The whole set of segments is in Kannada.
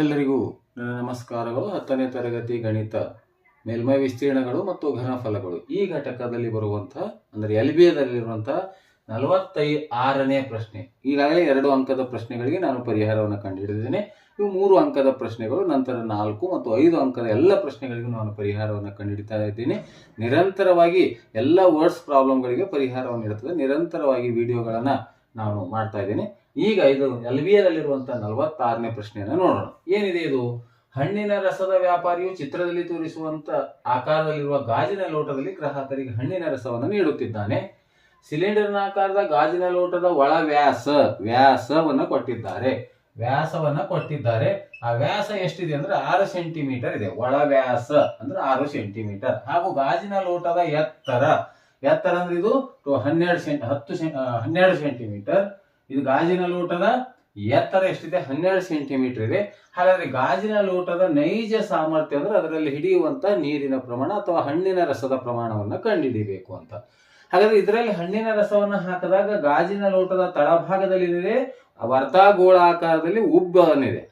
ಎಲ್ಲರಿಗೂ ನಮಸ್ಕಾರಗಳು. ಹತ್ತನೇ ತರಗತಿ ಗಣಿತ ಮೇಲ್ಮೈ ವಿಸ್ತೀರ್ಣಗಳು ಮತ್ತು ಘನಫಲಗಳು. ಈ ಘಟಕದಲ್ಲಿ ಬರುವಂತಹ ಅಂದರೆ ಎಲ್ ಬಿ ಎದಲ್ಲಿರುವಂತಹ ನಲವತ್ತೈ ಆರನೇ ಪ್ರಶ್ನೆ. ಈಗಾಗಲೇ ಎರಡು ಅಂಕದ ಪ್ರಶ್ನೆಗಳಿಗೆ ನಾನು ಪರಿಹಾರವನ್ನು ಕಂಡುಹಿಡಿದಿದ್ದೇನೆ. ಇವು ಮೂರು ಅಂಕದ ಪ್ರಶ್ನೆಗಳು, ನಂತರ ನಾಲ್ಕು ಮತ್ತು ಐದು ಅಂಕದ ಎಲ್ಲ ಪ್ರಶ್ನೆಗಳಿಗೂ ನಾನು ಪರಿಹಾರವನ್ನು ಕಂಡುಹಿಡಿತಾ ಇದ್ದೀನಿ. ನಿರಂತರವಾಗಿ ಎಲ್ಲ ವರ್ಡ್ಸ್ ಪ್ರಾಬ್ಲಮ್ಗಳಿಗೆ ಪರಿಹಾರವನ್ನು ನೀಡುತ್ತದೆ. ನಿರಂತರವಾಗಿ ವಿಡಿಯೋಗಳನ್ನು ನಾನು ಮಾಡ್ತಾ ಇದ್ದೀನಿ. ಈಗ ಇದು ಎಲ್ ಬಿ ಎಲ್ಲಿರುವಂತಹ ನಲವತ್ತಾರನೇ ಪ್ರಶ್ನೆಯನ್ನು ನೋಡೋಣ. ಏನಿದೆ ಇದು? ಹಣ್ಣಿನ ರಸದ ವ್ಯಾಪಾರಿಯು ಚಿತ್ರದಲ್ಲಿ ತೋರಿಸುವಂತ ಆಕಾರದಲ್ಲಿರುವ ಗಾಜಿನ ಲೋಟದಲ್ಲಿ ಗ್ರಾಹಕರಿಗೆ ಹಣ್ಣಿನ ರಸವನ್ನು ನೀಡುತ್ತಿದ್ದಾನೆ. ಸಿಲಿಂಡರ್ನ ಆಕಾರದ ಗಾಜಿನ ಲೋಟದ ಒಳ ವ್ಯಾಸ, ವ್ಯಾಸವನ್ನ ಕೊಟ್ಟಿದ್ದಾರೆ. ವ್ಯಾಸವನ್ನ ಕೊಟ್ಟಿದ್ದಾರೆ. ಆ ವ್ಯಾಸ ಎಷ್ಟಿದೆ ಅಂದ್ರೆ ಆರು ಸೆಂಟಿಮೀಟರ್ ಇದೆ. ಒಳ ವ್ಯಾಸ ಅಂದ್ರೆ ಆರು ಸೆಂಟಿಮೀಟರ್. ಹಾಗೂ ಗಾಜಿನ ಲೋಟದ ಎತ್ತರ ಎತ್ತರ ಅಂದ್ರೆ ಇದು ಹನ್ನೆರಡು ಸೆಂಟ್ ಹತ್ತು ಹನ್ನೆರಡು ಸೆಂಟಿಮೀಟರ್. ಇದು ಗಾಜಿನ ಲೋಟದ ಎತ್ತರ ಎಷ್ಟಿದೆ? ಹನ್ನೆರಡು ಸೆಂಟಿಮೀಟರ್ ಇದೆ. ಹಾಗಾದ್ರೆ ಗಾಜಿನ ಲೋಟದ ನೈಜ ಸಾಮರ್ಥ್ಯ ಅಂದ್ರೆ ಅದರಲ್ಲಿ ಹಿಡಿಯುವಂತ ನೀರಿನ ಪ್ರಮಾಣ ಅಥವಾ ಹಣ್ಣಿನ ರಸದ ಪ್ರಮಾಣವನ್ನು ಕಂಡುಹಿಡಿಬೇಕು ಅಂತ. ಹಾಗಾದ್ರೆ ಇದರಲ್ಲಿ ಹಣ್ಣಿನ ರಸವನ್ನು ಹಾಕಿದಾಗ ಗಾಜಿನ ಲೋಟದ ತಳಭಾಗದಲ್ಲಿ ಏನಿದೆ? ಆಕಾರದಲ್ಲಿ ಉಬ್ಬನಿದೆ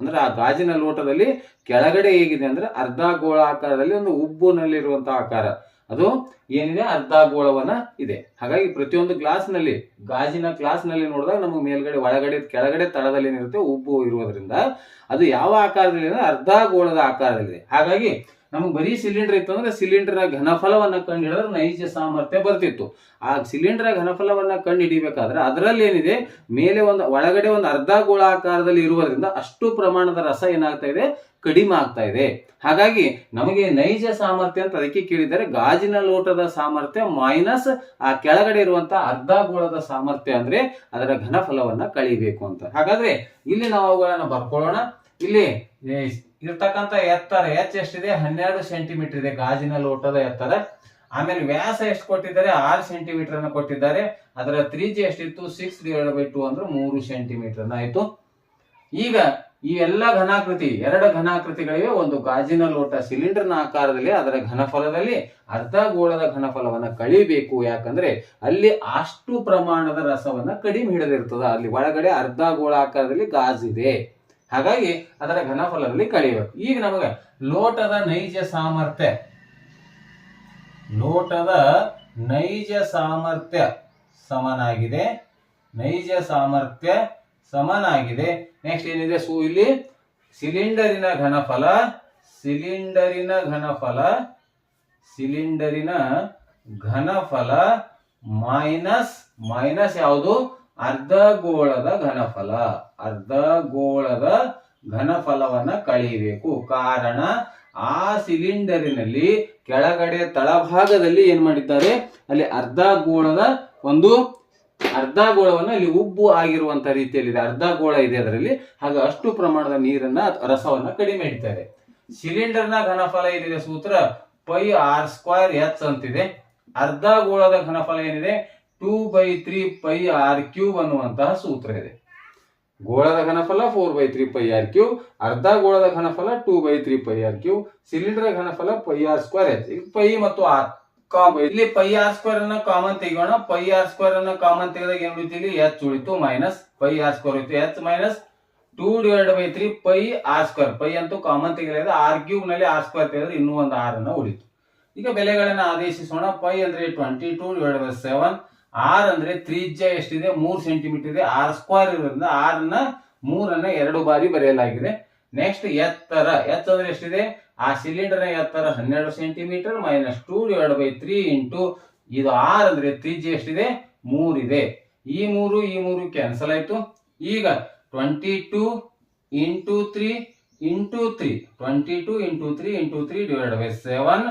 ಅಂದ್ರೆ ಆ ಗಾಜಿನ ಲೋಟದಲ್ಲಿ ಕೆಳಗಡೆ ಹೇಗಿದೆ ಅಂದ್ರೆ ಅರ್ಧ ಅರ್ಧಗೋಳಾಕಾರದಲ್ಲಿ ಒಂದು ಉಬ್ಬುನಲ್ಲಿರುವಂತಹ ಆಕಾರ. ಅದು ಏನಿದೆ? ಅರ್ಧಗೋಳವನ್ನ ಇದೆ. ಹಾಗಾಗಿ ಪ್ರತಿಯೊಂದು ಗ್ಲಾಸ್ನಲ್ಲಿ, ಗಾಜಿನ ಗ್ಲಾಸ್ನಲ್ಲಿ ನೋಡಿದಾಗ ನಮಗೆ ಮೇಲ್ಗಡೆ, ಒಳಗಡೆ, ಕೆಳಗಡೆ ತಳದಲ್ಲಿ ಏನಿರುತ್ತೆ? ಉಬ್ಬು ಇರುವುದರಿಂದ ಅದು ಯಾವ ಆಕಾರದಲ್ಲಿ ಇದೆ ಅರ್ಧಗೋಳದ ಆಕಾರದಲ್ಲಿದೆ. ಹಾಗಾಗಿ ನಮಗೆ ಬರೀ ಸಿಲಿಂಡರ್ ಇತ್ತು ಅಂದ್ರೆ ಸಿಲಿಂಡರ್ ಘನಫಲವನ್ನ ಕಂಡು ಹಿಡಿದ್ರೆ ನೈಜ ಸಾಮರ್ಥ್ಯ ಬರ್ತಿತ್ತು. ಆ ಸಿಲಿಂಡರ್ ಘನಫಲವನ್ನ ಕಂಡು ಹಿಡಿಬೇಕಾದ್ರೆ ಅದರಲ್ಲಿ ಏನಿದೆ? ಮೇಲೆ ಒಂದು, ಒಳಗಡೆ ಒಂದು ಅರ್ಧ ಗೋಳಾಕಾರದಲ್ಲಿ ಇರುವುದರಿಂದ ಅಷ್ಟು ಪ್ರಮಾಣದ ರಸ ಏನಾಗ್ತಾ ಇದೆ? ಕಡಿಮೆ ಆಗ್ತಾ ಇದೆ. ಹಾಗಾಗಿ ನಮಗೆ ನೈಜ ಸಾಮರ್ಥ್ಯ ಅಂತ ಅದಕ್ಕೆ ಕೇಳಿದರೆ ಗಾಜಿನ ಲೋಟದ ಸಾಮರ್ಥ್ಯ ಮೈನಸ್ ಆ ಕೆಳಗಡೆ ಇರುವಂತಹ ಅರ್ಧ ಗೋಳದ ಸಾಮರ್ಥ್ಯ ಅಂದ್ರೆ ಅದರ ಘನಫಲವನ್ನ ಕಳಿಬೇಕು ಅಂತ. ಹಾಗಾದ್ರೆ ಇಲ್ಲಿ ನಾವು ಅವುಗಳನ್ನ ಬರ್ಕೊಳ್ಳೋಣ. ಇಲ್ಲಿ ಇರತಕ್ಕಂತ ಇರ್ತಕ್ಕಂಥ ಎತ್ತರ ಎಚ್ ಎಷ್ಟಿದೆ? ಹನ್ನೆರಡು ಸೆಂಟಿಮೀಟರ್ ಇದೆ ಗಾಜಿನ ಲೋಟದ ಎತ್ತರ. ಆಮೇಲೆ ವ್ಯಾಸ ಎಷ್ಟು ಕೊಟ್ಟಿದ್ದಾರೆ? ಆರು ಸೆಂಟಿಮೀಟರ್ ಅನ್ನ ಕೊಟ್ಟಿದ್ದಾರೆ. ಅದರ ತ್ರಿಜ್ಯ ಎಷ್ಟಿತ್ತು? ಸಿಕ್ಸ್ ಡಿವೈಡ್ ಬೈ ಟು ಅಂದ್ರೆ ಮೂರು ಸೆಂಟಿಮೀಟರ್ ಆಯ್ತು. ಈಗ ಈ ಎಲ್ಲ ಘನಾಕೃತಿ, ಎರಡು ಘನಾಕೃತಿಗಳಿವೆ. ಒಂದು ಗಾಜಿನ ಲೋಟ ಸಿಲಿಂಡರ್ನ ಆಕಾರದಲ್ಲಿ, ಅದರ ಘನಫಲದಲ್ಲಿ ಅರ್ಧ ಗೋಳದ ಘನಫಲವನ್ನು ಕಳಿಬೇಕು. ಯಾಕಂದ್ರೆ ಅಲ್ಲಿ ಅಷ್ಟು ಪ್ರಮಾಣದ ರಸವನ್ನ ಕಡಿಮೆ ಹಿಡಿದಿರ್ತದ. ಅಲ್ಲಿ ಒಳಗಡೆ ಅರ್ಧ ಗೋಳ ಆಕಾರದಲ್ಲಿ ಗಾಜಿದೆ. ಹಾಗಾಗಿ ಅದರ ಘನಫಲದಲ್ಲಿ ಕಳಿಬೇಕು. ಈಗ ನಮಗೆ ಲೋಟದ ನೈಜ ಸಾಮರ್ಥ್ಯ. ಲೋಟದ ನೈಜ ಸಾಮರ್ಥ್ಯ ಸಮನಾಗಿದೆ. ನೈಜ ಸಾಮರ್ಥ್ಯ ಸಮನಾಗಿದೆ. ನೆಕ್ಸ್ಟ್ ಏನಿದೆ? ಸೊ, ಇಲ್ಲಿ ಸಿಲಿಂಡರಿನ ಘನಫಲ ಸಿಲಿಂಡರಿನ ಘನಫಲ ಸಿಲಿಂಡರಿನ ಘನಫಲ ಮೈನಸ್ ಮೈನಸ್ ಯಾವುದು? ಅರ್ಧ ಗೋಳದ ಘನಫಲ. ಅರ್ಧ ಗೋಳದ ಘನಫಲವನ್ನ ಕಳೆಯಬೇಕು. ಕಾರಣ, ಆ ಸಿಲಿಂಡರಿನಲ್ಲಿ ಕೆಳಗಡೆ ತಳಭಾಗದಲ್ಲಿ ಏನ್ ಮಾಡಿದ್ದಾರೆ? ಅಲ್ಲಿ ಅರ್ಧ ಗೋಳದ ಒಂದು ಅರ್ಧಗೋಳವನ್ನ ಅಲ್ಲಿ ಉಬ್ಬು ಆಗಿರುವಂತ ಅರ್ಧ ಗೋಳ ಇದೆ ಅದರಲ್ಲಿ. ಹಾಗೆ ಅಷ್ಟು ಪ್ರಮಾಣದ ನೀರನ್ನ ರಸವನ್ನು ಕಡಿಮೆ ಇಡ್ತಾರೆ. ಸಿಲಿಂಡರ್ನ ಘನಫಲ ಏನಿದೆ ಸೂತ್ರ? ಪೈ ಆರ್ ಸ್ಕ್ವೇರ್ ಎಚ್ ಅಂತಿದೆ. ಅರ್ಧಗೋಳದ ಘನಫಲ ಏನಿದೆ? Two by three pi R cube ಅನ್ನುವಂತಹ ಸೂತ್ರ ಇದೆ. ಗೋಳದ ಘನಫಲ four by three pi R cube. ಅರ್ಧ ಗೋಳದ ಘನಫಲ two by three pi R cube. Cylinder ಘನಫಲ pi R square H. Pi ಮತ್ತು ಆರ್. ಕಾಮ್, ಇಲ್ಲಿ ಪೈ ಆರ್ ಸ್ಕ್ವೇರ್ ಅನ್ನ ಕಾಮನ್ ತೆಗೋಣ ಪೈ ಆರ್ ಸ್ಕ್ವೇರ್ ಅನ್ನ ಕಾಮನ್ ತೆಗೆದಾಗ ಏನ್ ಉಳಿತು ಇಲ್ಲಿ? ಎಚ್ ಉಳಿತು ಮೈನಸ್ ಪೈ ಆರ್ ಸ್ಕ್ವೇರ್ ಉಳಿತು. H minus two divide by three pi R square pi ಅಂತೂ ಕಾಮನ್ ತೆಗೆಯಲಿದೆ ಆರ್ ಕ್ಯೂಬ್ನಲ್ಲಿ ಆರ್ ಸ್ಕ್ವೇರ್ ತೆಗೆದ್ರೆ ಇನ್ನೂ ಒಂದು ಆರ್ ಅನ್ನ ಉಳಿತು. ಈಗ ಬೆಲೆಗಳನ್ನ ಆದೇಶಿಸೋಣ. ಪೈ ಅಂದ್ರೆ twenty two divide by seven R ಅಂದ್ರೆ ತ್ರಿಜ್ಯ ಎಷ್ಟಿದೆ? ಮೂರ್ ಸೆಂಟಿಮೀಟರ್ ಇದೆ. ಆರ್ ಸ್ಕ್ವೇರ್ ಇರೋದ್ರಿಂದ ಆರ್ನ ಮೂರನ್ನ ಎರಡು ಬಾರಿ ಬರೆಯಲಾಗಿದೆ. ನೆಕ್ಸ್ಟ್ ಎತ್ತರ ಎತ್ತರ ಅಂದ್ರೆ ಎಷ್ಟಿದೆ? ಆ ಸಿಲಿಂಡರ್ ಎತ್ತರ ಹನ್ನೆರಡು centimetre minus two divide by three into ಇದು ಆರ್ ಅಂದ್ರೆ ತ್ರಿಜ್ಯ ಎಷ್ಟಿದೆ? ಮೂರಿದೆ ಈ ಮೂರು ಈ ಮೂರು ಕ್ಯಾನ್ಸಲ್ ಆಯ್ತು. ಈಗ twenty two into three into three twenty two into three into three divide by seven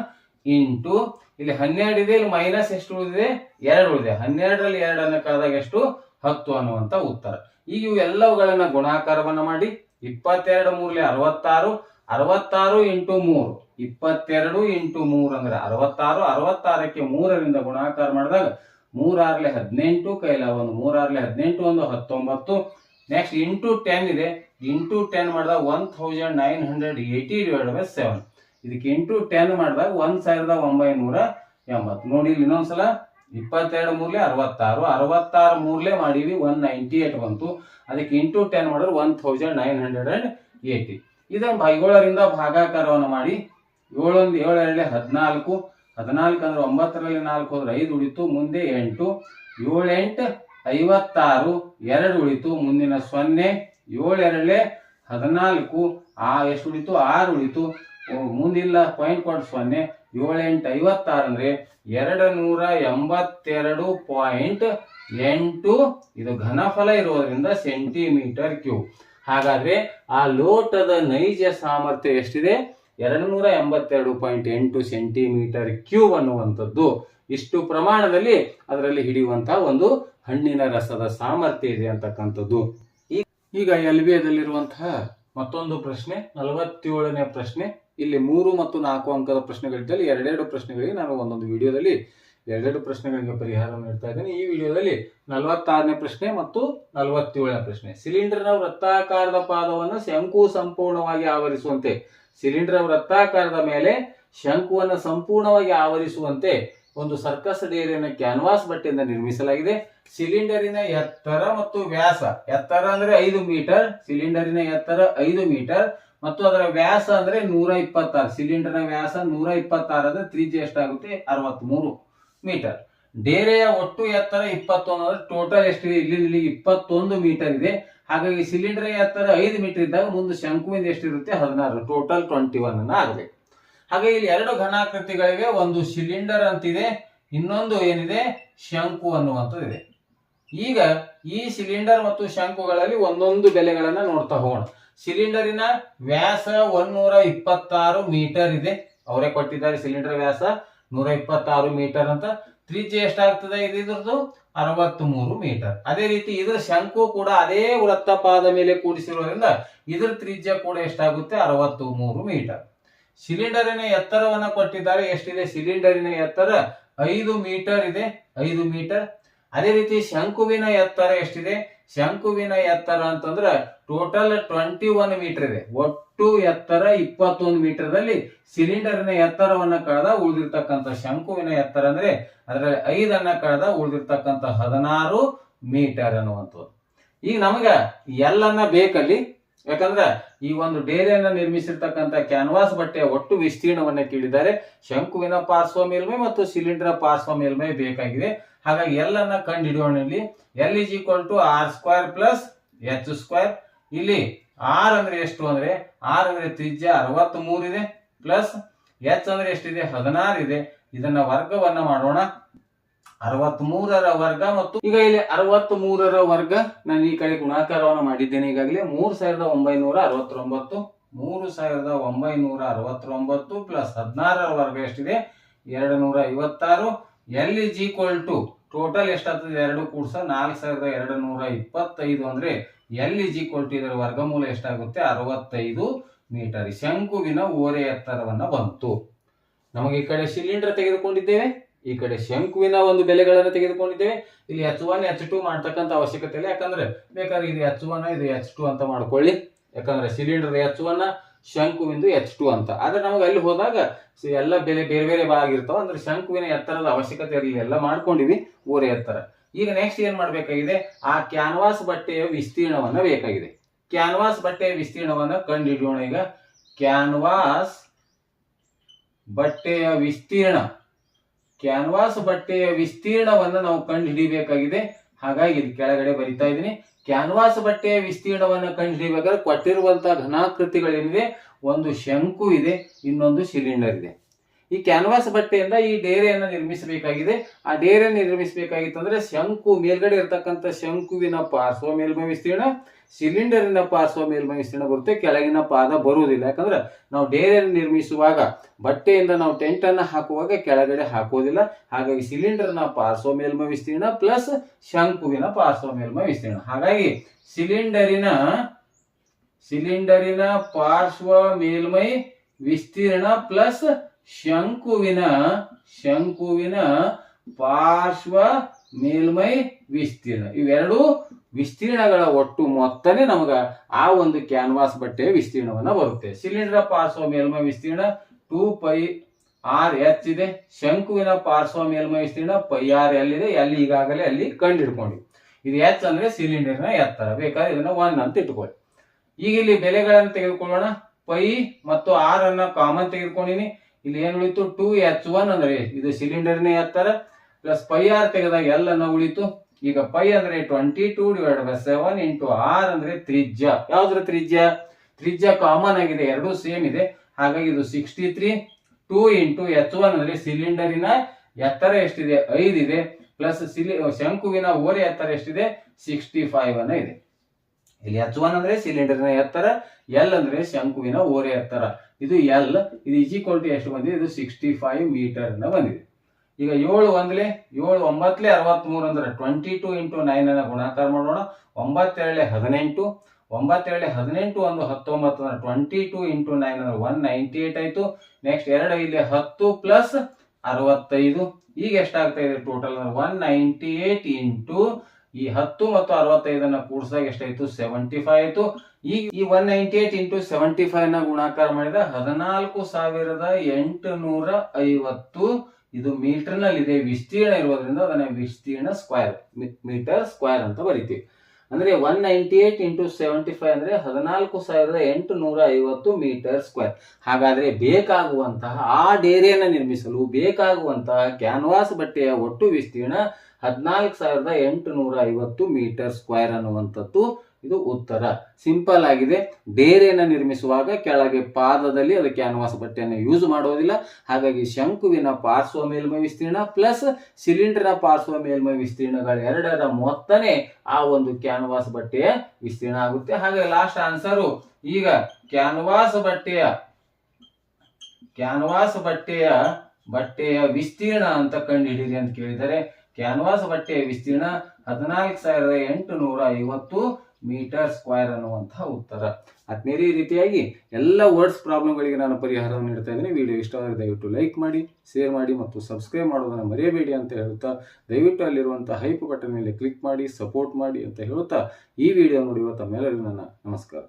into ಇಲ್ಲಿ ಹನ್ನೆರಡು ಇದೆ, ಇಲ್ಲಿ ಮೈನಸ್ ಎಷ್ಟು ಉಳಿದಿದೆ? ಎರಡು ಉಳಿದಿದೆ. ಹನ್ನೆರಡರಲ್ಲಿ ಎರಡನ್ನ ಕಾದಾಗ ಎಷ್ಟು? ಹತ್ತು ಅನ್ನುವಂತ ಉತ್ತರ. ಈಗ ಇವು ಎಲ್ಲವುಗಳನ್ನ ಗುಣಾಕಾರವನ್ನ ಮಾಡಿ. ಇಪ್ಪತ್ತೆರಡು ಮೂರ್ಲೆ ಅರವತ್ತಾರು ಅರವತ್ತಾರು ಇಂಟು ಮೂರು. ಇಪ್ಪತ್ತೆರಡು ಇಂಟು ಮೂರು ಅಂದ್ರೆ ಅರವತ್ತಾರು, ಅರವತ್ತಾರಕ್ಕೆ ಮೂರರಿಂದ ಗುಣಾಕಾರ ಮಾಡಿದಾಗ ಮೂರಾರ್ಲೆ ಹದಿನೆಂಟು, ಕೈಲ ಒಂದು ಮೂರಾರ್ಲೆ ಹದಿನೆಂಟು, ಒಂದು ಹತ್ತೊಂಬತ್ತು. ನೆಕ್ಸ್ಟ್ ಇಂಟು ಟೆನ್ ಇದೆ. ಇಂಟು ಟೆನ್ ಮಾಡಿದಾಗ one thousand nine hundred eighty divide by seven ಇದಕ್ಕೆ ಇಂಟು ಟೆನ್ ಮಾಡಿದಾಗ ಒಂದು ಸಾವಿರದ ಒಂಬೈನೂರ ಎಂಬತ್ತು. ನೋಡಿ ಇಲ್ಲಿ ಇನ್ನೊಂದ್ಸಲ. ಇಪ್ಪತ್ತೆರಡು ಮೂರ್ಲೆ ಅರವತ್ತಾರು ಅರವತ್ತಾರು ಮೂರ್ಲೆ ಮಾಡೀವಿ ಒನ್ ನೈಂಟಿ ಏಟ್ ಬಂತು. ಅದಕ್ಕೆ ಇಂಟು ಟೆನ್ ಮಾಡಿದ್ರೆ one thousand nine hundred and eighty ಇದನ್ನು ಭಾ- ಏಳರಿಂದ ಭಾಗಾಕಾರವನ್ನು ಮಾಡಿ ಏಳೊಂದು ಏಳು ಎರಡೇ ಹದಿನಾಲ್ಕು ಹದಿನಾಲ್ಕು ಅಂದ್ರೆ ಒಂಬತ್ತರಲ್ಲಿ ನಾಲ್ಕು ಹೋದ್ರೆ ಐದು ಉಳಿತು, ಮುಂದೆ ಎಂಟು, ಏಳೆಂಟು, ಐವತ್ತಾರು, ಎರಡು ಉಳಿತು, ಮುಂದಿನ ಸೊನ್ನೆ ಏಳು ಎರಡೇ ಹದಿನಾಲ್ಕು, ಆ ಎಷ್ಟು ಉಳಿತು? ಆರು ಉಳಿತು. ಮುಂದಿಲ್ಲ ಪಾಯಿಂಟ್ ಕೊಟ್ಟು ಸೊನ್ನೆ. ಏಳೆಂಟು ಐವತ್ತಾರು ಅಂದ್ರೆ ಎರಡು ನೂರ ಎಂಬತ್ತೆರಡು ಪಾಯಿಂಟ್ ಎಂಟು ಇದು ಘನಫಲ ಇರೋದ್ರಿಂದ ಸೆಂಟಿಮೀಟರ್ ಕ್ಯೂ. ಹಾಗಾದ್ರೆ ಆ ಲೋಟದ ನೈಜ ಸಾಮರ್ಥ್ಯ ಎಷ್ಟಿದೆ? ಎರಡು ನೂರ ಎಂಬತ್ತೆರಡು ಪಾಯಿಂಟ್ ಎಂಟು ಸೆಂಟಿಮೀಟರ್ ಕ್ಯೂಬ್ ಅನ್ನುವಂಥದ್ದು. ಇಷ್ಟು ಪ್ರಮಾಣದಲ್ಲಿ ಅದರಲ್ಲಿ ಹಿಡಿಯುವಂತಹ ಒಂದು ಹಣ್ಣಿನ ರಸದ ಸಾಮರ್ಥ್ಯ ಇದೆ ಅಂತಕ್ಕಂಥದ್ದು. ಈಗ ಎಲ್ ಬಿ ಎದಲ್ಲಿರುವಂತಹ ಮತ್ತೊಂದು ಪ್ರಶ್ನೆ, ನಲವತ್ತೇಳನೇ ಪ್ರಶ್ನೆ. ಇಲ್ಲಿ ಮೂರು ಮತ್ತು ನಾಲ್ಕು ಅಂಕದ ಪ್ರಶ್ನೆಗಳಿದ್ದಲ್ಲಿ ಎರಡೆರಡು ಪ್ರಶ್ನೆಗಳಿಗೆ ನಾನು ಒಂದೊಂದು ವಿಡಿಯೋದಲ್ಲಿ ಎರಡೆರಡು ಪ್ರಶ್ನೆಗಳಿಗೆ ಪರಿಹಾರ ನೀಡ್ತಾ ಇದ್ದೇನೆ. ಈ ವಿಡಿಯೋದಲ್ಲಿ ನಲವತ್ತಾರನೇ ಪ್ರಶ್ನೆ ಮತ್ತು ನಲವತ್ತೇಳನೇ ಪ್ರಶ್ನೆ. ಸಿಲಿಂಡರ್ನ ವೃತ್ತಾಕಾರದ ಪಾದವನ್ನು ಶಂಕು ಸಂಪೂರ್ಣವಾಗಿ ಆವರಿಸುವಂತೆ ಸಿಲಿಂಡರ್ ವೃತ್ತಾಕಾರದ ಮೇಲೆ ಶಂಕುವನ್ನು ಸಂಪೂರ್ಣವಾಗಿ ಆವರಿಸುವಂತೆ ಒಂದು ಸರ್ಕಸ್ ಡೇರಿಯನ್ನು ಕ್ಯಾನ್ವಾಸ್ ಬಟ್ಟೆಯಿಂದ ನಿರ್ಮಿಸಲಾಗಿದೆ. ಸಿಲಿಂಡರಿನ ಎತ್ತರ ಮತ್ತು ವ್ಯಾಸ. ಎತ್ತರ ಅಂದ್ರೆ ಐದು ಮೀಟರ್, ಸಿಲಿಂಡರಿನ ಎತ್ತರ ಐದು ಮೀಟರ್ ಮತ್ತು ಅದರ ವ್ಯಾಸ ಅಂದ್ರೆ ನೂರ ಇಪ್ಪತ್ತಾರು ಸಿಲಿಂಡರ್ನ ವ್ಯಾಸ ನೂರ ಇಪ್ಪತ್ತಾರು ಅಂದ್ರೆ ಜಿ ಎಷ್ಟಾಗುತ್ತೆ? ಅರವತ್ಮೂರು ಮೀಟರ್. ಡೇರೆಯ ಒಟ್ಟು ಎತ್ತರ ಇಪ್ಪತ್ತೊಂದು ಅಂದ್ರೆ ಟೋಟಲ್ ಎಷ್ಟಿದೆ ಇಲ್ಲಿ ಇಲ್ಲಿ ಇಪ್ಪತ್ತೊಂದು ಮೀಟರ್ ಇದೆ. ಹಾಗಾಗಿ ಸಿಲಿಂಡರ್ ಎತ್ತರ ಐದು ಮೀಟರ್ ಇದ್ದಾಗ ಮುಂದೆ ಶಂಕುವಿಂದ ಎಷ್ಟಿರುತ್ತೆ? ಹದಿನಾರು. ಟೋಟಲ್ ಟ್ವೆಂಟಿ ಒನ್ ಆಗಬೇಕು ಹಾಗೆ ಇಲ್ಲಿ ಎರಡು ಘನಾಕೃತಿಗಳಿವೆ, ಒಂದು ಸಿಲಿಂಡರ್ ಅಂತಿದೆ, ಇನ್ನೊಂದು ಏನಿದೆ? ಶಂಕು ಅನ್ನುವಂಥದ್ದು ಇದೆ ಈಗ ಈ ಸಿಲಿಂಡರ್ ಮತ್ತು ಶಂಕುಗಳಲ್ಲಿ ಒಂದೊಂದು ಬೆಲೆಗಳನ್ನ ನೋಡ್ತಾ ಹೋಗೋಣ. ಸಿಲಿಂಡರಿನ ವ್ಯಾಸ ಒಂದೂರ ಇಪ್ಪತ್ತಾರು ಮೀಟರ್ ಇದೆ. ಅವರೇ ಕೊಟ್ಟಿದ್ದಾರೆ ಸಿಲಿಂಡರ್ ವ್ಯಾಸ ನೂರ ಇಪ್ಪತ್ತಾರು ಮೀಟರ್ ಅಂತ. ತ್ರಿಜ್ಯ ಎಷ್ಟಾಗ್ತದೆ ಇದು ಇದ್ರದ್ದು? ಅರವತ್ತ್ ಮೂರು ಮೀಟರ್. ಅದೇ ರೀತಿ ಇದ್ರ ಶಂಕು ಕೂಡ ಅದೇ ವೃತ್ತಪಾದ ಮೇಲೆ ಕೂಡಿಸಿರೋದ್ರಿಂದ ಇದ್ರ ತ್ರಿಜ್ಯ ಕೂಡ ಎಷ್ಟಾಗುತ್ತೆ? ಅರವತ್ತು ಮೂರು ಮೀಟರ್. ಸಿಲಿಂಡರಿನ ಎತ್ತರವನ್ನ ಕೊಟ್ಟಿದ್ದಾರೆ. ಎಷ್ಟಿದೆ? ಸಿಲಿಂಡರಿನ ಎತ್ತರ ಐದು ಮೀಟರ್ ಇದೆ. ಐದು ಮೀಟರ್. ಅದೇ ರೀತಿ ಶಂಕುವಿನ ಎತ್ತರ ಎಷ್ಟಿದೆ? ಶಂಕುವಿನ ಎತ್ತರ ಅಂತಂದ್ರ ಟೋಟಲ್ ಟ್ವೆಂಟಿ ಒನ್ ಮೀಟರ್ ಇದೆ. ಒಟ್ಟು ಎತ್ತರ ಇಪ್ಪತ್ತೊಂದು ಮೀಟರ್ದಲ್ಲಿ ಸಿಲಿಂಡರಿನ ಎತ್ತರವನ್ನ ಕಳೆದ ಉಳಿದಿರ್ತಕ್ಕಂಥ ಶಂಕುವಿನ ಎತ್ತರ ಅಂದ್ರೆ ಅದರಲ್ಲಿ ಐದನ್ನ ಕಳೆದ ಉಳಿದಿರ್ತಕ್ಕಂಥ ಹದಿನಾರು ಮೀಟರ್ ಅನ್ನುವಂಥದ್ದು. ಈಗ ನಮಗ ಎಲ್ಲನ್ನ ಬೇಕಲ್ಲಿ ಯಾಕಂದ್ರ ಈ ಒಂದು ಡೇರೆಯನ್ನು ನಿರ್ಮಿಸಿರ್ತಕ್ಕಂಥ ಕ್ಯಾನ್ವಾಸ್ ಬಟ್ಟೆಯ ಒಟ್ಟು ವಿಸ್ತೀರ್ಣವನ್ನ ಕೇಳಿದ್ದಾರೆ ಶಂಕುವಿನ ಪಾರ್ಶ್ವ ಮೇಲ್ಮೈ ಮತ್ತು ಸಿಲಿಂಡರ್ ಪಾರ್ಶ್ವ ಮೇಲ್ಮೈ ಬೇಕಾಗಿದೆ. ಹಾಗಾಗಿ ಎಲ್ಲನ್ನ ಕಂಡು ಹಿಡಿಯೋಣ ಇಲ್ಲಿ L is equal to R square plus H square ಇಲ್ಲಿ ಆರ್ ಅಂದ್ರೆ ಎಷ್ಟು ಅಂದ್ರೆ ಆರ್ ಅಂದ್ರೆ ತ್ರಿಜ್ಯ ಅರವತ್ತ್ ಇದೆ ಪ್ಲಸ್ ಎಚ್ ಅಂದ್ರೆ ಎಷ್ಟಿದೆ? ಹದಿನಾರು ಇದೆ. ಇದನ್ನ ವರ್ಗವನ್ನ ಮಾಡೋಣ. ಅರವತ್ತ್ ಮೂರರ ವರ್ಗ ಮತ್ತು ಈಗ ಇಲ್ಲಿ ಅರವತ್ ಮೂರರ ವರ್ಗ ನಾನು ಈ ಕಡೆ ಗುಣಾಕಾರವನ್ನು ಮಾಡಿದ್ದೇನೆ. ಈಗಾಗಲೇ ಮೂರು ಸಾವಿರದ ಒಂಬೈನೂರ ಅರವತ್ತೊಂಬತ್ತು, ಮೂರು ಸಾವಿರದ ಒಂಬೈನೂರ ಅರವತ್ತೊಂಬತ್ತು ಪ್ಲಸ್ ಹದಿನಾರರ ವರ್ಗ ಎಷ್ಟಿದೆ? ಎರಡು ನೂರ ಐವತ್ತಾರು L is equal to total ಎಷ್ಟಾಗ್ತದೆ? ಎರಡು ಕೂಡ್ಸ ನಾಲ್ಕು ಸಾವಿರದ ಎರಡು ನೂರ ಇಪ್ಪತ್ತೈದು ಅಂದ್ರೆ ಎಲ್ ಇಸ್ ಈಕ್ವಲ್ ಟು ಇದರ ವರ್ಗಮೂಲ ಎಷ್ಟಾಗುತ್ತೆ? ಅರವತ್ತೈದು ಮೀಟರ್ ಶಂಕುವಿನ ಓರೆ ಎತ್ತರವನ್ನು ಬಂತು. ನಮಗೆ ಈ ಕಡೆ ಸಿಲಿಂಡರ್ ತೆಗೆದುಕೊಂಡಿದ್ದೇವೆ. ಈ ಕಡೆ ಶಂಕುವಿನ ಒಂದು ಬೆಲೆಗಳನ್ನು ತೆಗೆದುಕೊಂಡಿದ್ದೇವೆ. ಇಲ್ಲಿ ಎಚ್ ಒನ್ ಎಚ್ ಟು ಮಾಡ್ತಕ್ಕಂಥ ಅವಶ್ಯಕತೆ ಇಲ್ಲ ಯಾಕಂದ್ರೆ ಬೇಕಾದ್ರೆ ಇದು ಎಚ್ ಒನ್ ಇದು ಎಚ್ ಟು ಅಂತ ಮಾಡ್ಕೊಳ್ಳಿ. ಯಾಕಂದ್ರೆ ಸಿಲಿಂಡರ್ ಎಚ್ ಒನ್ ಶಂಕುವಿಂದು ಎಚ್ ಟು ಅಂತ. ಆದ್ರೆ ನಮಗೆ ಅಲ್ಲಿ ಹೋದಾಗ ಎಲ್ಲ ಬೆಲೆ ಬೇರೆ ಬೇರೆ ಆಗಿರ್ತಾವ. ಅಂದ್ರೆ ಶಂಕುವಿನ ಎತ್ತರದ ಅವಶ್ಯಕತೆ ಇರಲಿ, ಎಲ್ಲ ಮಾಡ್ಕೊಂಡಿವಿ ಓರೆ ಎತ್ತರ. ಈಗ ನೆಕ್ಸ್ಟ್ ಏನ್ ಮಾಡ್ಬೇಕಾಗಿದೆ? ಆ ಕ್ಯಾನ್ವಾಸ್ ಬಟ್ಟೆಯ ವಿಸ್ತೀರ್ಣವನ್ನ ಬೇಕಾಗಿದೆ. ಕ್ಯಾನ್ವಾಸ್ ಬಟ್ಟೆಯ ವಿಸ್ತೀರ್ಣವನ್ನ ಕಂಡು ಹಿಡಿಯೋಣ ಈಗ. ಕ್ಯಾನ್ವಾಸ್ ಬಟ್ಟೆಯ ವಿಸ್ತೀರ್ಣ. ಕ್ಯಾನ್ವಾಸ್ ಬಟ್ಟೆಯ ವಿಸ್ತೀರ್ಣವನ್ನು ನಾವು ಕಂಡು ಹಿಡಿಬೇಕಾಗಿದೆ ಹಾಗಾಗಿ ಇದು ಕೆಳಗಡೆ ಬರಿತಾ ಇದ್ದೀನಿ. ಕ್ಯಾನ್ವಾಸ್ ಬಟ್ಟೆಯ ವಿಸ್ತೀರ್ಣವನ್ನು ಕಂಡು ಹಿಡಿಬೇಕಾದ್ರೆ ಕೊಟ್ಟಿರುವಂತಹ ಘನಾಕೃತಿಗಳೇನಿದೆ ಒಂದು ಶಂಕು ಇದೆ, ಇನ್ನೊಂದು ಸಿಲಿಂಡರ್ ಇದೆ. ಈ ಕ್ಯಾನ್ವಾಸ್ ಬಟ್ಟೆಯಿಂದ ಈ ಡೇರೆಯನ್ನು ನಿರ್ಮಿಸಬೇಕಾಗಿದೆ. ಆ ಡೇರೆ ನಿರ್ಮಿಸಬೇಕಾಗಿತ್ತು ಅಂದ್ರೆ ಶಂಕು ಮೇಲ್ಗಡೆ ಇರತಕ್ಕಂಥ ಶಂಕುವಿನ ಪಾರ್ಶ್ವ ಮೇಲ್ಮೈ ವಿಸ್ತೀರ್ಣ ಸಿಲಿಂಡರಿನ ಪಾರ್ಶ್ವ ಮೇಲ್ಮೈ ವಿಸ್ತೀರ್ಣ ಬರುತ್ತೆ. ಕೆಳಗಿನ ಪಾದ ಬರುವುದಿಲ್ಲ. ಯಾಕಂದ್ರೆ ನಾವು ಡೇರೆಯನ್ನು ನಿರ್ಮಿಸುವಾಗ ಬಟ್ಟೆಯಿಂದ ನಾವು ಟೆಂಟ್ ಅನ್ನು ಹಾಕುವಾಗ ಕೆಳಗಡೆ ಹಾಕುವುದಿಲ್ಲ. ಹಾಗಾಗಿ ಸಿಲಿಂಡರ್ನ ಪಾರ್ಶ್ವ ಮೇಲ್ಮೈ ವಿಸ್ತೀರ್ಣ ಪ್ಲಸ್ ಶಂಕುವಿನ ಪಾರ್ಶ್ವ ಮೇಲ್ಮೈ ವಿಸ್ತೀರ್ಣ. ಹಾಗಾಗಿ ಸಿಲಿಂಡರಿನ ಸಿಲಿಂಡರಿನ ಪಾರ್ಶ್ವ ಮೇಲ್ಮೈ ವಿಸ್ತೀರ್ಣ ಪ್ಲಸ್ ಶಂಕುವಿನ ಶಂಕುವಿನ ಪಾರ್ಶ್ವ ಮೇಲ್ಮೈ ವಿಸ್ತೀರ್ಣ. ಇವೆರಡು ವಿಸ್ತೀರ್ಣಗಳ ಒಟ್ಟು ಮೊತ್ತನೇ ನಮಗ ಆ ಒಂದು ಕ್ಯಾನ್ವಾಸ್ ಬಟ್ಟೆ ವಿಸ್ತೀರ್ಣವನ್ನ ಬರುತ್ತೆ. ಸಿಲಿಂಡರ್ ಪಾರ್ಶ್ವ ಮೇಲ್ಮೈ ವಿಸ್ತೀರ್ಣ ಟೂ ಪೈ ಆರ್ ಎಚ್ ಇದೆ. ಶಂಕುವಿನ ಪಾರ್ಶ್ವ ಮೇಲ್ಮೈ ವಿಸ್ತೀರ್ಣ ಪೈ ಆರ್ ಎಲ್ ಇದೆ. ಎಲ್ ಈಗಾಗಲೇ ಅಲ್ಲಿ ಕಂಡು ಹಿಡ್ಕೊಂಡಿವಿ ಇದು ಎಚ್ ಅಂದ್ರೆ ಸಿಲಿಂಡರ್ನ ಎತ್ತರ. ಬೇಕಾದ್ರೆ ಇದನ್ನ ಒನ್ ಅಂತ ಇಟ್ಕೊಳ್ಳಿ. ಈಗ ಇಲ್ಲಿ ಬೆಲೆಗಳನ್ನು ತೆಗೆದುಕೊಳ್ಳೋಣ. ಪೈ ಮತ್ತು ಆರ್ ಅನ್ನ ಕಾಮನ್ ತೆಗೆದುಕೊಂಡಿನಿ. ಇಲ್ಲಿ ಏನ್ ಉಳಿತು? ಟೂ ಎಚ್ ಒನ್ ಅಂದ್ರೆ ಇದು ಸಿಲಿಂಡರ್ನೇ ಎತ್ತರ ಪ್ಲಸ್ ಪೈ ಆರ್ ತೆಗೆದಾಗ ಎಲ್ ಅನ್ನ ಉಳಿತು. ಈಗ ಪೈ ಅಂದ್ರೆ twenty two divide by seven into R ಅಂದ್ರೆ ತ್ರಿಜ್ಯ. ಯಾವ್ದ್ರ ತ್ರಿಜ್ಯ? ತ್ರಿಜ್ಯ ಕಾಮನ್ ಆಗಿದೆ, ಎರಡು ಸೇಮ್ ಇದೆ. ಹಾಗಾಗಿ ಇದು sixty three two into H one ಅಂದ್ರೆ ಸಿಲಿಂಡರಿನ ಎತ್ತರ ಎಷ್ಟಿದೆ? ಐದಿದೆ ಪ್ಲಸ್ ಸಿಲಿ ಶಂಕುವಿನ ಓರೆ ಎತ್ತರ ಎಷ್ಟಿದೆ? ಸಿಕ್ಸ್ಟಿ ಫೈವ್ ಅನ್ನ ಇದೆ. ಇಲ್ಲಿ ಎಚ್ ಒನ್ ಅಂದ್ರೆ ಸಿಲಿಂಡರ್ನ ಎತ್ತರ ಎಲ್ ಅಂದ್ರೆ ಶಂಕುವಿನ ಓರೆ ಎತ್ತರ. ಇದು ಎಲ್ ಇದು ಈಕ್ವಲ್ ಟು ಎಷ್ಟು ಬಂದಿದೆ? ಇದು ಸಿಕ್ಸ್ಟಿ ಫೈವ್ ಮೀಟರ್ ಬಂದಿದೆ. ಈಗ ಏಳು ಒಂದ್ಲೆ, ಏಳು ಒಂಬತ್ತಲೆ ಅರವತ್ಮೂರು ಅಂದ್ರೆ ಟ್ವೆಂಟಿ ಟು ಇಂಟು ನೈನ್ ಅನ್ನ ಗುಣಾಕಾರ ಮಾಡೋಣ. ಒಂಬತ್ತೇಳೆ ಹದಿನೆಂಟು ಒಂಬತ್ತೇಳೆ ಹದಿನೆಂಟು ಒಂದು ಹತ್ತೊಂಬತ್ತು ಅಂದ್ರೆ ಟ್ವೆಂಟಿ ಟು ಇಂಟು ನೈನ್ ಅಂದ್ರೆ ಒನ್ ನೈಂಟಿ ಏಟ್ ಆಯ್ತು. ನೆಕ್ಸ್ಟ್ ಎರಡು ಇಲ್ಲಿ ಹತ್ತು ಪ್ಲಸ್ ಅರವತ್ತೈದು. ಈಗ ಎಷ್ಟಾಗ್ತಾ ಇದೆ ಟೋಟಲ್ ಅಂದ್ರೆ ಒನ್ ನೈಂಟಿ ಏಟ್ ಇಂಟು ಈ ಹತ್ತು ಮತ್ತು ಅರವತ್ತೈದನ್ನ ಕೂಡಿಸಿದಾಗ ಎಷ್ಟಾಯ್ತು? ಸೆವೆಂಟಿ ಫೈವ್ ಆಯ್ತು. ಈಗ ಈ one ninety eight into seventy ಫೈವ್ನ ಗುಣಾಕಾರ ಮಾಡಿದ ಹದಿನಾಲ್ಕು ಸಾವಿರದ ಎಂಟುನೂರ ಐವತ್ತು ಇದು ಮೀಟರ್ನಲ್ಲಿ ಇದೆ ವಿಸ್ತೀರ್ಣ ಇರೋದ್ರಿಂದ ಅದನ್ನ ವಿಸ್ತೀರ್ಣ ಸ್ಕ್ವೇರ್ ಮೀಟರ್ ಸ್ಕ್ವೇರ್ ಅಂತ ಬರಿತೀವಿ. ಅಂದ್ರೆ one ninety eight into seventy five ಅಂದ್ರೆ ಹದಿನಾಲ್ಕು ಸಾವಿರದ ಎಂಟುನೂರ ಐವತ್ತು ಮೀಟರ್ ಸ್ಕ್ವೇರ್ ಹಾಗಾದ್ರೆ ಬೇಕಾಗುವಂತಹ, ಆ ಡೇರೆಯನ್ನು ನಿರ್ಮಿಸಲು ಬೇಕಾಗುವಂತಹ ಕ್ಯಾನ್ವಾಸ್ ಬಟ್ಟೆಯ ಒಟ್ಟು ವಿಸ್ತೀರ್ಣ ಹದಿನಾಲ್ಕು ಸಾವಿರದ ಎಂಟುನೂರ ಐವತ್ತು ಮೀಟರ್ ಸ್ಕ್ವೇರ್ ಅನ್ನುವಂಥದ್ದು. ಇದು ಉತ್ತರ. ಸಿಂಪಲ್ ಆಗಿದೆ. ಡೇರೆಯನ್ನು ನಿರ್ಮಿಸುವಾಗ ಕೆಳಗೆ ಪಾದದಲ್ಲಿ ಅದು ಕ್ಯಾನ್ವಾಸ್ ಬಟ್ಟೆಯನ್ನು ಯೂಸ್ ಮಾಡೋದಿಲ್ಲ. ಹಾಗಾಗಿ ಶಂಕುವಿನ ಪಾರ್ಶ್ವ ಮೇಲ್ಮೈ ವಿಸ್ತೀರ್ಣ ಪ್ಲಸ್ ಸಿಲಿಂಡರ್ನ ಪಾರ್ಶ್ವ ಮೇಲ್ಮೈ ವಿಸ್ತೀರ್ಣಗಳ ಎರಡರ ಮೊತ್ತನೇ ಆ ಒಂದು ಕ್ಯಾನ್ವಾಸ್ ಬಟ್ಟೆಯ ವಿಸ್ತೀರ್ಣ ಆಗುತ್ತೆ. ಹಾಗೆ ಲಾಸ್ಟ್ ಆನ್ಸರು ಈಗ ಕ್ಯಾನ್ವಾಸ್ ಬಟ್ಟೆಯ ಕ್ಯಾನ್ವಾಸ್ ಬಟ್ಟೆಯ ಬಟ್ಟೆಯ ವಿಸ್ತೀರ್ಣ ಅಂತ ಕಂಡುಹಿಡಿಯಿರಿ ಅಂತ ಕೇಳಿದರೆ ಕ್ಯಾನ್ವಾಸ್ ಬಟ್ಟೆಯ ವಿಸ್ತೀರ್ಣ ಹದಿನಾಲ್ಕು ಸಾವಿರದ ಎಂಟುನೂರ ಐವತ್ತು ಮೀಟರ್ ಸ್ಕ್ವೇರ್ ಅನ್ನುವಂತಹ ಉತ್ತರ. ಹದಿನೈದು ಈ ರೀತಿಯಾಗಿ ಎಲ್ಲ ವರ್ಡ್ಸ್ ಪ್ರಾಬ್ಲಮ್ಗಳಿಗೆ ನಾನು ಪರಿಹಾರವನ್ನು ನೀಡ್ತಾ ಇದ್ದೀನಿ. ವಿಡಿಯೋ ಇಷ್ಟವಾದರೆ ದಯವಿಟ್ಟು ಲೈಕ್ ಮಾಡಿ, ಶೇರ್ ಮಾಡಿ ಮತ್ತು ಸಬ್ಸ್ಕ್ರೈಬ್ ಮಾಡೋದನ್ನು ಮರೆಯಬೇಡಿ ಅಂತ ಹೇಳುತ್ತಾ ದಯವಿಟ್ಟು ಅಲ್ಲಿರುವಂಥ ಹೈಪ್ ಬಟನ್ ಮೇಲೆ ಕ್ಲಿಕ್ ಮಾಡಿ, ಸಪೋರ್ಟ್ ಮಾಡಿ ಅಂತ ಹೇಳುತ್ತಾ ಈ ವಿಡಿಯೋ ನೋಡಿರುವ ತಮ್ಮೆಲ್ಲರಿಗೂ ನನ್ನ ನಮಸ್ಕಾರ.